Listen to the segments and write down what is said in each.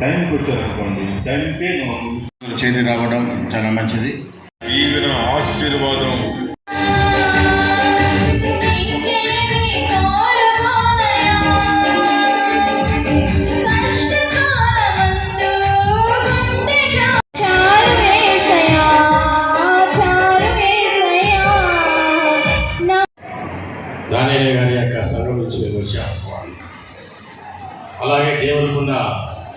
టైంకి వచ్చారనుకోండి టైంకే చేరి రావడం చాలా మంచిది. దీవెన ఆశీర్వాదం.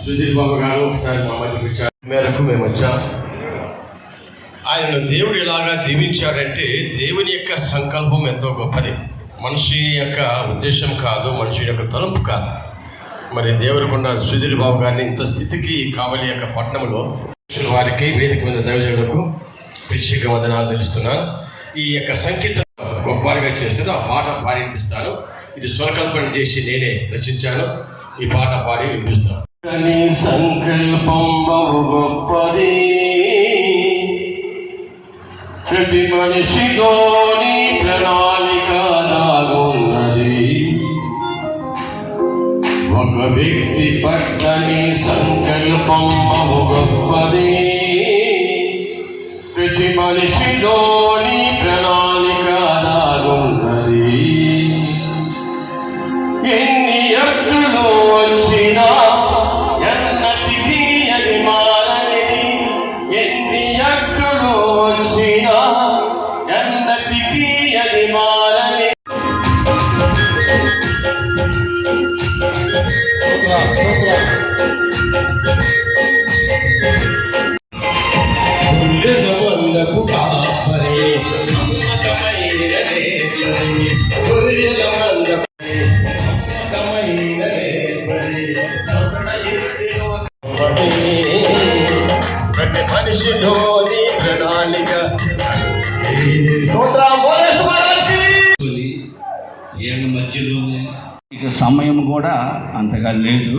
సుధీర్ బాబు గారు ఒకసారి మా మధ్యకి వచ్చారు మేరకు మేము వచ్చాం. ఆయనను దేవుడు ఎలాగా దీవించాడంటే దేవుని యొక్క సంకల్పం ఎంతో గొప్పది. మనిషి యొక్క ఉద్దేశం కాదు మనిషి యొక్క తలంపు కాదు. మరి దేవుడికున్న సుధీర్ బాబు గారిని ఇంత స్థితికి కావలి యొక్క పట్టణంలో వారికి వేదిక మీద దైవజనులకు ప్రత్యేక వందనాలు తెలుస్తున్నాను ఈ యొక్క సంగీతం గొప్పగా చేస్తాను ఆ పాట పాడి వినిపిస్తాను. ఇది స్వరకల్పన చేసి నేనే రచించాను. ఈ పాట పాడి వినిపిస్తాను. సంకల్పం బహు గొప్పది ప్రతి మనిషిలోని ప్రణాళిక దాగున్నది ఒక వ్యక్తి పట్లని సంకల్పం మనిషిలోని ప్రణాళిక ఏళ్ళ మధ్యలోనే. ఇక సమయం కూడా అంతగా లేదు.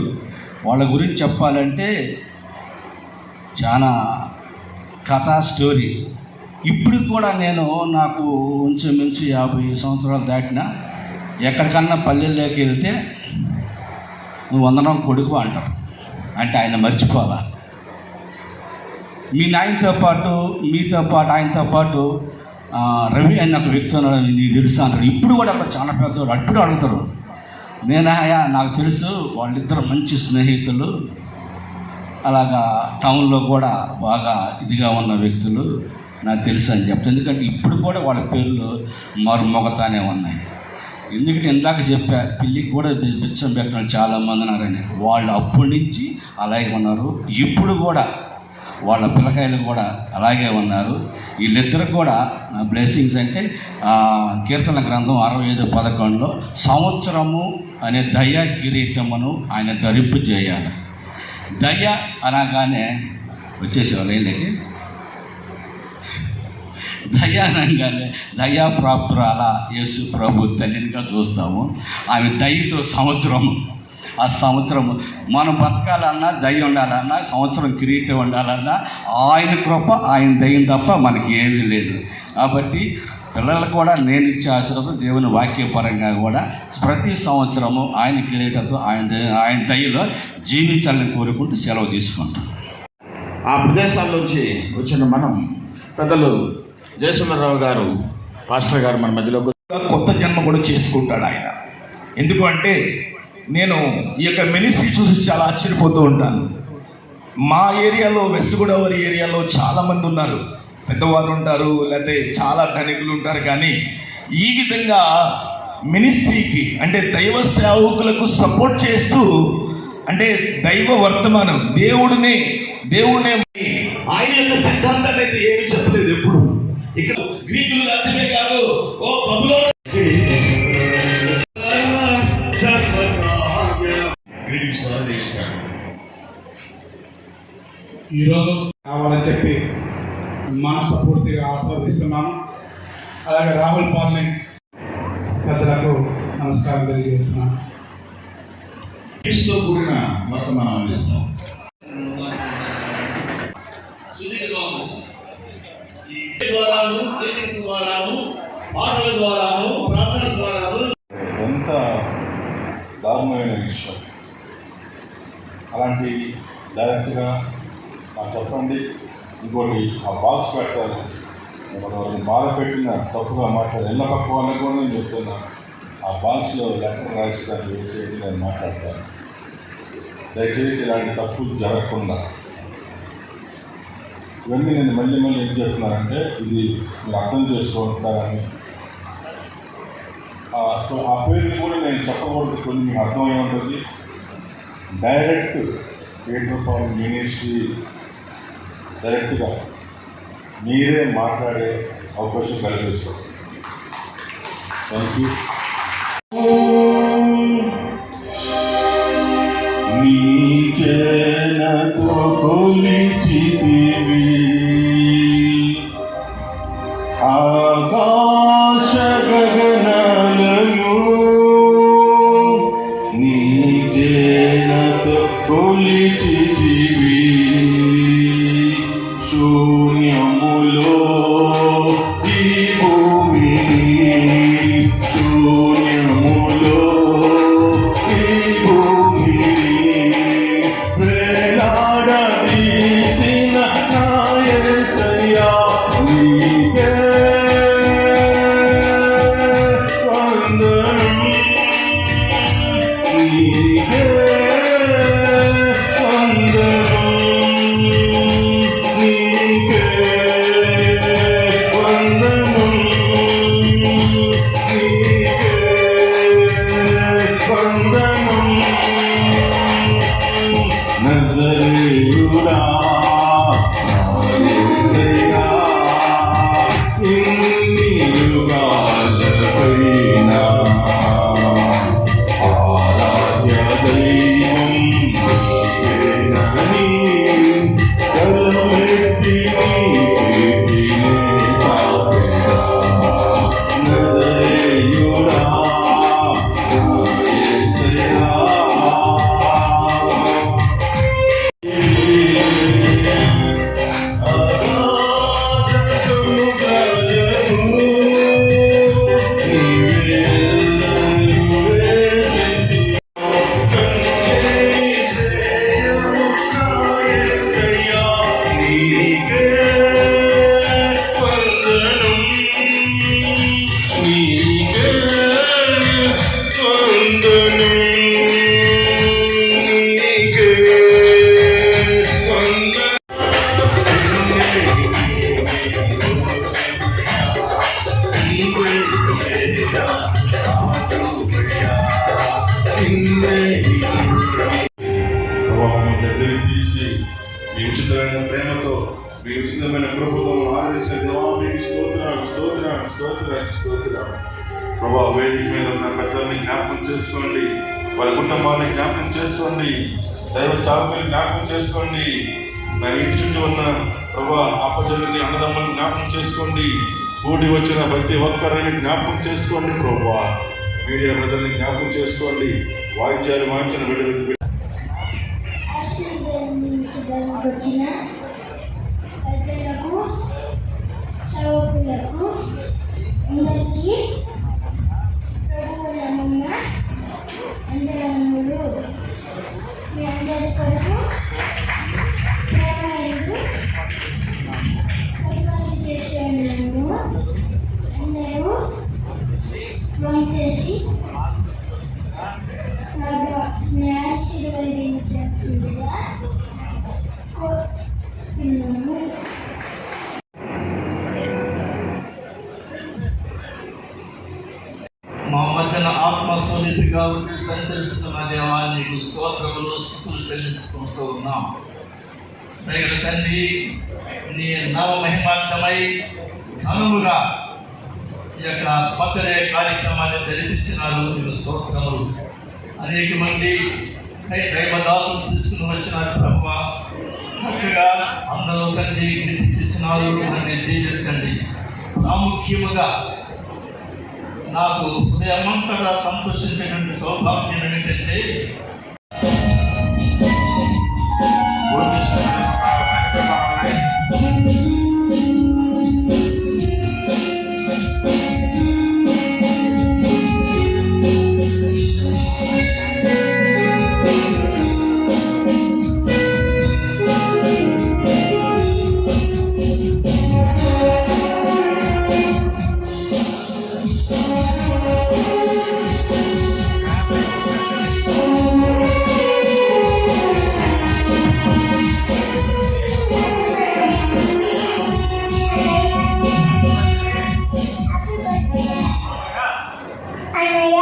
వాళ్ళ గురించి చెప్పాలంటే చాలా కథా స్టోరీ. ఇప్పుడు కూడా నేను నాకు ఇంచుమించు యాభై సంవత్సరాలు దాటిన ఎక్కడికన్నా పల్లెల్లోకి వెళ్తే నువ్వు వందనం కొడుకు అంటారు. అంటే ఆయన మర్చిపోవాలా? మీ నాయనతో పాటు మీతో పాటు ఆయనతో పాటు రవి అని ఒక వ్యక్తి ఉన్నాడు నీకు తెలుసా అంటారు ఇప్పుడు కూడా అక్కడ చాలా పెద్దవాడు అప్పుడు అడుగుతారు. నేనాయా నాకు తెలుసు వాళ్ళిద్దరు మంచి స్నేహితులు. అలాగా టౌన్లో కూడా బాగా ఇదిగా ఉన్న వ్యక్తులు. నాకు తెలుసు అని చెప్తాను ఎందుకంటే ఇప్పుడు కూడా వాళ్ళ పేర్లు మరుమొగతానే ఉన్నాయి. ఎందుకంటే ఇందాక చెప్పా పిల్లికి కూడా బిచ్చం పెట్టిన చాలామంది ఉన్నారని వాళ్ళు అప్పటి నుంచి అలాగే ఉన్నారు. ఇప్పుడు కూడా వాళ్ళ పిల్లకాయలు కూడా అలాగే ఉన్నారు. వీళ్ళిద్దరు కూడా నా బ్లెస్సింగ్స్ అంటే కీర్తన గ్రంథం అరవై ఐదు పదకొండులో సంవత్సరము అనే దయా కిరీటమును ఆయన ధరింపు చేయాలి. దయ అనగానే వచ్చేసేవాళ్ళు ఏంటి దయ అనగానే దయా ప్రాప్తురాల యేసు ప్రభు తల్లినిగా చూస్తాము. ఆమె దయతో సంవత్సరం ఆ సంవత్సరం మనం బతకాలన్నా దయ ఉండాలన్నా సంవత్సరం కిరీటం ఉండాలన్నా ఆయన కృప ఆయన దయ్యం తప్ప మనకి ఏమీ లేదు. కాబట్టి పిల్లలకు కూడా నేను ఇచ్చే ఆశీర్వాదం దేవుని వాక్యపరంగా కూడా ప్రతి సంవత్సరము ఆయన కిరీటంతో ఆయన ఆయన దయలో జీవించాలని కోరుకుంటూ సెలవు తీసుకుంటాం. ఆ ప్రదేశాల నుంచి వచ్చిన మనం పెద్దలు జయసుందరరావు గారు పాస్టర్ గారు మన మధ్యలో కొత్త జన్మ కూడా చేసుకుంటాడు ఆయన. ఎందుకు అంటే నేను ఈ యొక్క మినిస్ట్రీ చూసి చాలా ఆశ్చర్యపోతూ ఉంటాను. మా ఏరియాలో వెస్ట్ గోదావరి ఏరియాలో చాలామంది ఉన్నారు. పెద్దవాళ్ళు ఉంటారు లేకపోతే చాలా ధనికులు ఉంటారు కానీ ఈ విధంగా మినిస్ట్రీకి అంటే దైవ సేవకులకు సపోర్ట్ చేస్తూ అంటే దైవ వర్తమానం దేవుడిని దేవుడినే ఆయన యొక్క సిద్ధాంతాన్ని అయితే ఏమి చెప్పలేదు ఎప్పుడు. ఇక్కడ గ్రీకులు రాజ్యమే కాదు ఓ బబులో ఈరోజు కావాలని చెప్పి మనస్ఫూర్తిగా ఆస్వాదిస్తున్నాను. అలాగే రాహుల్ పాల్ని పెద్దలకు నమస్కారం తెలియజేస్తున్నాను. కూడిన వర్తమానం అందిస్తాం సుధీర్ బాబు ఈ ద్వారాను రేటింగ్స్ ద్వారాను పాటల ద్వారాను ప్రార్థన ద్వారాను. ఎంత దారుణమైన విషయం. అలాంటి డైరెక్ట్గా చెప్పండి ఇంకోటి ఆ బాక్స్ పెట్టాలి. మనం వాళ్ళని బాధ పెట్టిన తప్పుగా మాట్లాడి ఎల్ల పక్క కూడా నేను చెప్తున్నాను ఆ బాక్స్లో లెటర్ రాసి వేసేది నేను మాట్లాడతాను దయచేసి ఇలాంటి తప్పులు జరగకుండా. ఇవన్నీ నేను మళ్ళీ మళ్ళీ ఏం చెప్తున్నానంటే ఇది మీరు అర్థం చేసుకుంటారని సో ఆ పేర్లు కూడా నేను చెప్పకూడదు కొన్ని మీకు అర్థమై ఉంటుంది. డైరెక్ట్ పీటర్ పాల్ మినిస్ట్రీ డైరెక్ట్గా మీరే మాట్లాడే అవకాశం కల్పిస్తాం. థ్యాంక్ యూ దగ్గరికి మీ ఉచితమైన ప్రేమతో మీ ఉచితమైన ప్రభుత్వం ఆదరించిన దేవా మీకు స్తోత్రాలు స్తోత్రాలు స్తోత్రాలు స్తోత్రాలు. ప్రభా వేదిక మీద ఉన్న పెద్దల్ని జ్ఞాపకం చేసుకోండి. వారి కుటుంబాన్ని జ్ఞాపకం చేసుకోండి. దైవ సాగుని జ్ఞాపకం చేసుకోండి. నా ఇంటి చుట్టూ ఉన్న ప్రభా అప్పచెల్లని అన్నదమ్ములను జ్ఞాపకం చేసుకోండి. కూడి వచ్చిన ప్రతి ఒక్కరిని జ్ఞాపకం చేసుకోండి ప్రభా. మీడియా ప్రజల్ని జ్ఞాపకం చేసుకోండి. వాయిద్యాలు వాయించిన విడుదల అందరములు మీ అందరి కొరకు ప్రేమయుడు పరిపాలన చేసి నాకు మీ కోరుతున్నాను ఆత్మస్వరూపిగా ఉండి సంచరిస్తున్న దేవాన్ని నీకు స్తోత్రములు స్థుతులు చెల్లించుకుంటూ ఉన్నాం. దైవ తండ్రి నీ నవ మహిమార్థమై ఘనముగా ఈ యొక్క బర్త్డే కార్యక్రమాన్ని జరిపించినారు. నీకు స్తోత్రములు. అనేక మంది దైవదాసులు తీసుకుని వచ్చినారు తప్ప చక్కగా అందరూ తండ్రి వినిపించినారు అని దీవించండి ప్రాముఖ్యముగా నాకు హృదయమంతగా సంతోషించినటువంటి సౌభాగ్యం ఏమిటంటే Mama.